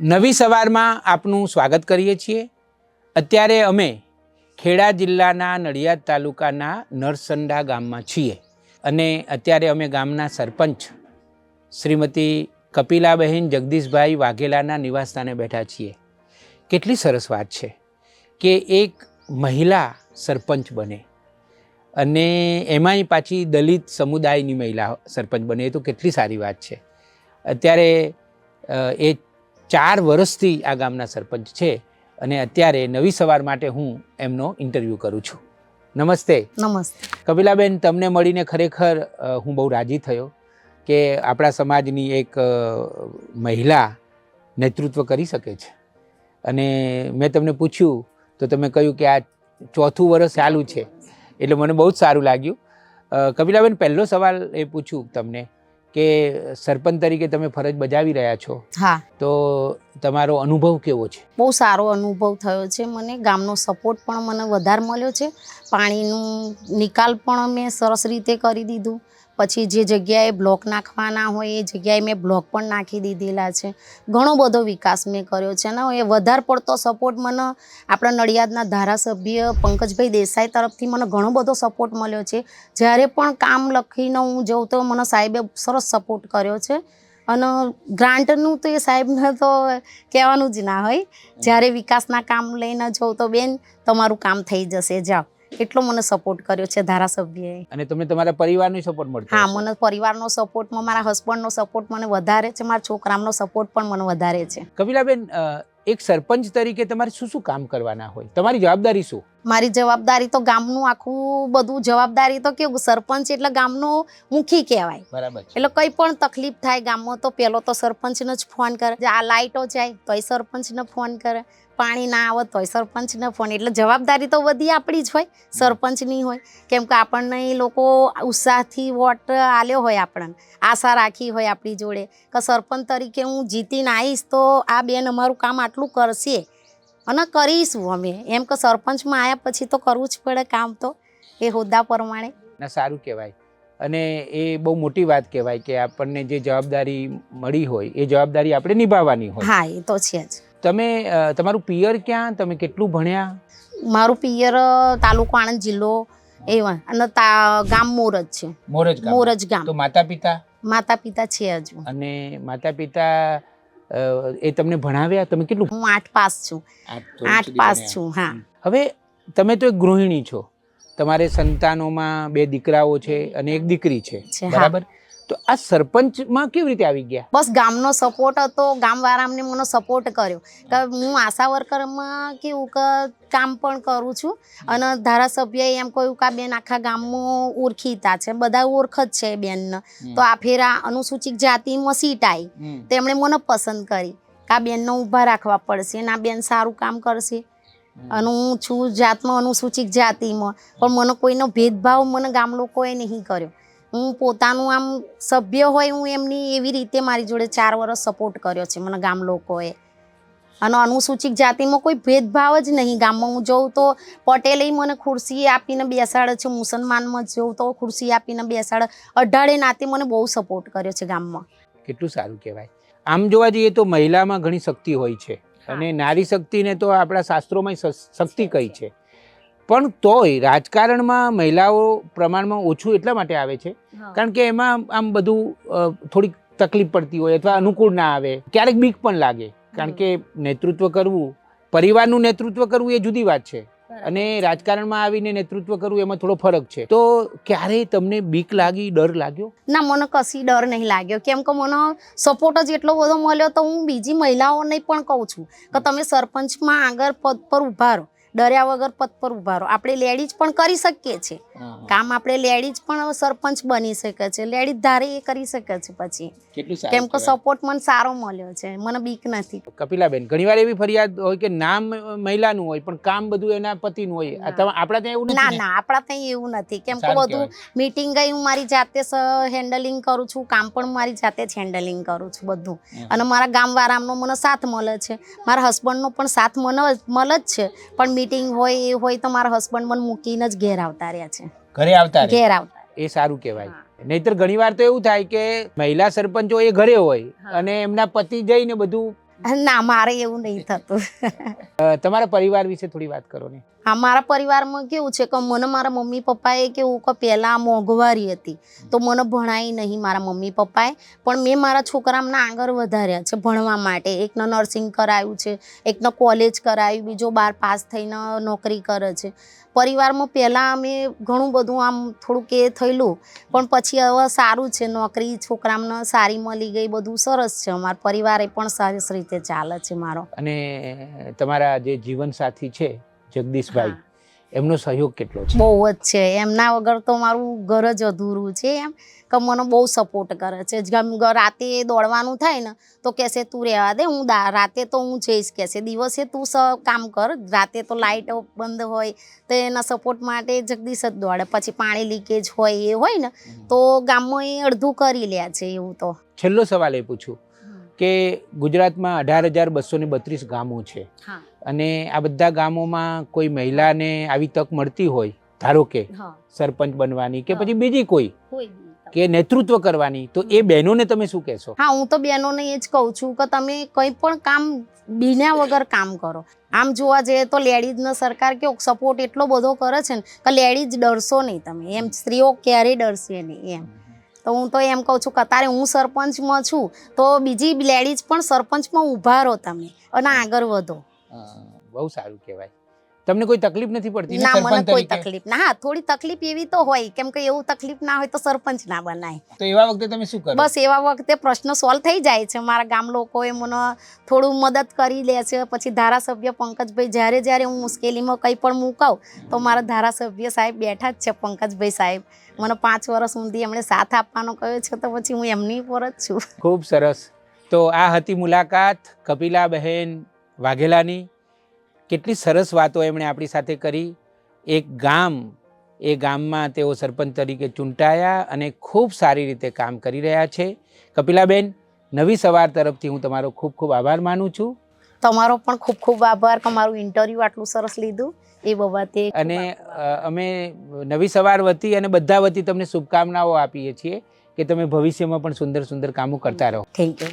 નવી સવારમાં આપનું સ્વાગત કરીએ છીએ. અત્યારે અમે ખેડા જિલ્લાના નડિયાદ તાલુકાના નરસંડા ગામમાં છીએ અને અત્યારે અમે ગામના સરપંચ શ્રીમતી કપિલાબહેન જગદીશભાઈ વાઘેલાના નિવાસસ્થાને બેઠા છીએ. કેટલી સરસ વાત છે કે એક મહિલા સરપંચ બને અને એમાંય પાછી દલિત સમુદાયની મહિલા સરપંચ બને. એ તો કેટલી સારી વાત છે. અત્યારે એ ચાર વર્ષથી આ ગામના સરપંચ છે અને અત્યારે નવી સવાર માટે હું એમનો ઇન્ટરવ્યૂ કરું છું. નમસ્તે. નમસ્તે. કપિલાબેન તમને મળીને ખરેખર હું બહુ રાજી થયો કે આપણા સમાજની એક મહિલા નેતૃત્વ કરી શકે છે. અને મેં તમને પૂછ્યું તો તમે કહ્યું કે આ ચોથું વર્ષ ચાલુ છે. એટલે મને બહુ જ સારું લાગ્યું. કપિલાબેન પહેલો સવાલ એ પૂછું તમને. કે સરપંચ તરીકે તમે ફરજ બજાવી રહ્યા છો હા. તો તમારો અનુભવ કેવો છે? બહુ સારો અનુભવ થયો છે મને. ગામનો સપોર્ટ પણ મને વધારે મળ્યો છે. પાણીનું નિકાલ પણ મેં સરસ રીતે કરી દીધું. પછી જે જગ્યાએ બ્લોક નાખવાના હોય એ જગ્યાએ મેં બ્લોક પણ નાખી દીધેલા છે. ઘણો બધો વિકાસ મેં કર્યો છે. અને એ વધારે પડતો સપોર્ટ મને આપણા નડિયાદના ધારાસભ્ય પંકજભાઈ દેસાઈ તરફથી મને ઘણો બધો સપોર્ટ મળ્યો છે. જ્યારે પણ કામ લખીને હું જઉં તો મને સાહેબે સરસ સપોર્ટ કર્યો છે. અને ગ્રાન્ટનું તો એ સાહેબને તો કહેવાનું જ ના હોય. જ્યારે વિકાસના કામ લઈને જઉં તો બેન, તમારું કામ થઈ જશે. જાઓ. એટલો મને સપોર્ટ કર્યો છે ધારાસભ્યએ. અને તમને તમારા પરિવારનો સપોર્ટ મળતો હા મને પરિવારનો સપોર્ટમાં મારા હસબન્ડનો સપોર્ટ મને વધારે છે મારા છોકરાનો સપોર્ટ પણ મને વધારે છે. કપિલાબેન એક સરપંચ તરીકે તમારે શું શું કામ કરવાના હોય? તમારી જવાબદારી શું? મારી જવાબદારી તો ગામનું આખું બધું જવાબદારી તો કેવું સરપંચ એટલે ગામનો મુખી કહેવાય. બરાબર એટલે કંઈ પણ તકલીફ થાય ગામમાં તો પેલો તો સરપંચને જ ફોન કરે. આ લાઇટો જાય તોય સરપંચને ફોન કરે. પાણી ના આવત હોય સરપંચને ફોન. એટલે જવાબદારી તો બધી આપણી જ હોય સરપંચની હોય. કેમ કે આપણને એ લોકો ઉત્સાહથી વોટ આલ્યો હોય આપણને. આશા રાખી હોય આપણી જોડે. કે સરપંચ તરીકે હું જીતીને આવીશ તો આ બેન અમારું કામ આટલું કરશે. અને કરીશું અમે. એમ કે સરપંચમાં આવ્યા પછી તો કરવું જ પડે કામ તો એ હોદ્દા પ્રમાણે. ના સારું કહેવાય. અને એ બહુ મોટી વાત કહેવાય કે આપણને જે જવાબદારી મળી હોય એ જવાબદારી આપણે નિભાવવાની હોય. હા એ તો છે જ. તમે તમારું પિયર ક્યાં? તમે કેટલું ભણ્યા? મારું પિયર તાલુકો આણંદ જિલ્લો એવા અને ગામ મોરજ છે. મોરજ ગામ. મોરજ ગામ. તો માતા પિતા માતા પિતા છે હજુ અને માતા પિતા એ તમને ભણાવ્યા? તમે કેટલું હું આઠ પાસ છું. આઠ પાસ છું હા. હવે તમે તો એક ગૃહિણી છો. તમારે સંતાનોમાં બે દીકરાઓ છે અને એક દીકરી છે, બરાબર? તો આ સરપંચમાં કેવી રીતે આવી ગયા? બસ ગામનો સપોર્ટ હતો ગામવાળા અમને મને સપોર્ટ કર્યો. કે હું આશા વર્કરમાં કેવું કે કામ પણ કરું છું અને ધારાસભ્યએ એમ કહ્યું કે આ બેન આખા ગામમાં ઓળખીતા છે બધા ઓળખ જ છે બેનને. તો આ ફેરા અનુસૂચિત જાતિમાં સીટ આવી તેમણે મને પસંદ કરી કે આ બેનને ઊભા રાખવા પડશે અને આ બેન સારું કામ કરશે. અને હું છું જાતમાં અનુસૂચિત જાતિમાં. પણ મને કોઈનો ભેદભાવ મને ગામ લોકોએ નહીં કર્યો. હું પોતાનું આમ સભ્ય હોય હું એમની એવી રીતે મારી જોડે ચાર વર્ષ સપોર્ટ કર્યો છે મને ગામ લોકોએ. અને અનુસૂચિત જાતિમાં કોઈ ભેદભાવ જ નહીં. ગામમાં હું જોઉં તો પટેલે મને ખુરશી આપીને બેસાડે છે મુસલમાનમાં જોઉં તો ખુરશી આપીને બેસાડે. અઢારે નાતે મને બહુ સપોર્ટ કર્યો છે ગામમાં. કેટલું સારું કહેવાય. આમ જોવા જઈએ તો મહિલામાં ઘણી શક્તિ હોય છે. અને નારી શક્તિને તો આપણા શાસ્ત્રોમાં શક્તિ કહી છે? પણ તોય રાજકારણમાં મહિલાઓ પ્રમાણમાં ઓછું એટલા માટે આવે છે. કારણ કે એમાં આમ બધું થોડીક તકલીફ પડતી હોય અથવા અનુકૂળ ના આવે. ક્યારેક બીક પણ લાગે. કારણ કે નેતૃત્વ કરવું પરિવારનું નેતૃત્વ કરવું એ જુદી વાત છે. અને રાજકારણમાં આવીને નેતૃત્વ કરવું એમાં થોડો ફરક છે. તો ક્યારેય તમને બીક લાગી ડર લાગ્યો? ના મને કશી ડર નહીં લાગ્યો. કેમ કે મને સપોર્ટ જ એટલો બધો મળ્યો તો હું બીજી મહિલાઓને પણ કહું છું કે તમે સરપંચમાં આગળ પદ પર ઊભા રહો. ડર્યા વગર પદ પર ઊભા રહો. આપણે લેડીઝ પણ કરી શકીએ છીએ. કામ આપણે લેડીઝ પણ સરપંચ બની શકે છે. લેડીઝ ધારે એ કરી શકે છે પછી. કેમ કે સપોર્ટ મને સારો મળ્યો છે. મને બીક નથી. કપિલાબેન ઘણીવાર એવી ફરિયાદ હોય કે નામ મહિલાનું હોય પણ કામ બધું એના પતિનું હોય. આપણા ત્યાં એવું ના નથી ને? ના આપણા ત્યાં એવું નથી. કેમ કે બધું મીટિંગ ગઈ હું મારી જાતે હેન્ડલિંગ કરું છું. કામ પણ મારી જાતે જ હેન્ડલિંગ કરું છું બધું. અને મારા ગામવાળાનો મને સાથ મળે છે. મારા હસબન્ડનો પણ સાથ મને મળે જ છે. પણ મીટિંગ હોય એ હોય તો મારા હસબન્ડ મને મૂકીને જ ઘેર આવતા રહ્યા છે. ઘરે આવતા ઘેર આવતા એ સારું કહેવાય. નહીતર ઘણીવાર તો એવું થાય કે મહિલા સરપંચો એ ઘરે હોય અને એમના પતિ જઈને બધું ના મારે એવું નહીં થતું. તમારા પરિવાર વિશે થોડી વાત કરો ને. હા મારા પરિવારમાં કેવું છે કે મને મારા મમ્મી પપ્પાએ કેવું કે પહેલાં મોંઘવારી હતી. તો મને ભણાય નહીં મારા મમ્મી પપ્પાએ. પણ મેં મારા છોકરામને આગળ વધાર્યા છે ભણવા માટે. એકને નર્સિંગ કરાવ્યું છે એકને કોલેજ કરાવ્યું બીજો બાર પાસ થઈને નોકરી કરે છે. પરિવારમાં પહેલાં અમે ઘણું બધું આમ થોડુંક એ થયેલું. પણ પછી હવે સારું છે નોકરી છોકરામને સારી મળી ગઈ બધું સરસ છે. અમારા પરિવારે પણ સરસ રીતે ચાલે છે મારો. અને તમારા જે જીવનસાથી છે જગદીશભાઈ. એમનો સહયોગ કેટલો છે? બહુ જ છે. એમના વગર તો મારું ઘર જ અધૂરું છે. એમ કે મને બહુ સપોર્ટ કરે છે. જેમ રાતે દોડવાનું થાય ને તો કહેશે તું રહેવા દે હું રાતે તો હું જઈશ કહેશે દિવસે તું સ કામ કર. રાતે તો લાઇટ બંધ હોય તો એના સપોર્ટ માટે જગદીશ જ દોડે. પછી પાણી લીકેજ હોય એ હોય ને તો ગામમાં એ અડધું કરી લે છે એવું તો. છેલ્લો સવાલ એ પૂછું. કે ગુજરાતમાં અઢાર હજાર બસો ને બત્રીસ ગામો છે. અને આ બધા ગામોમાં કોઈ મહિલાને આવી તક મળતી હોય ધારો કે સરપંચ બનવાની કે પછી બીજી કોઈ. કે નેતૃત્વ કરવાની તો એ બહેનોને તમે શું કહેશો? હા હું તો બહેનોને એ જ કહું છું કે તમે કંઈ પણ કામ બીના વગર કામ કરો. આમ જોવા જઈએ તો લેડીઝનો સરકાર કેવો સપોર્ટ એટલો બધો કરે છે ને કે લેડીઝ ડરશો નહીં તમે. એમ સ્ત્રીઓ ક્યારેય ડરશે નહીં એમ. તો હું તો એમ કહું છું કે અત્યારે હું સરપંચમાં છું, તો બીજી લેડીઝ પણ સરપંચમાં ઊભા રહો તમે અને આગળ વધો. બહુ સારું કહેવાય. તમને કોઈ તકલીફ નથી પડતી ના મને કોઈ તકલીફ ના. હા થોડી તકલીફ એવી તો હોય કેમ કે એવું તકલીફ ના હોય તો સરપંચ ના બનાય. તો એવા વખતે તમે શું કરો? બસ એવા વખતે પ્રશ્ન સોલ્વ થઈ જાય છે. મારા ગામ લોકોએ મને થોડું મદદ કરી લે છે. પછી ધારાસભ્ય પંકજભાઈ જ્યારે જ્યારે હું મુશ્કેલીમાં કંઈ પણ મુકાવ તો મારા ધારાસભ્ય સાહેબ બેઠા જ છે પંકજભાઈ સાહેબ. મને પાંચ વર્ષ સુધી એમણે સાથ આપવાનો કહ્યો છે તો પછી હું એમની પર જ છું. ખૂબ સરસ. તો આ હતી મુલાકાત કપિલાબહેન વાઘેલાની. કેટલી સરસ વાતો એમણે આપણી સાથે કરી. એક ગામ એ ગામમાં તેઓ સરપંચ તરીકે ચૂંટાયા અને ખૂબ સારી રીતે કામ કરી રહ્યા છે. કપિલાબેન નવી સવાર તરફથી હું તમારો ખૂબ ખૂબ આભાર માનું છું. તમારો પણ ખૂબ ખૂબ આભાર કે મારું ઇન્ટરવ્યૂ આટલું સરસ લીધું એ બાબતે અને અમે નવી સવાર વતી અને બધા વતી તમને શુભકામનાઓ આપીએ છીએ કે તમે ભવિષ્યમાં પણ સુંદર સુંદર કામો કરતા રહો. Thank you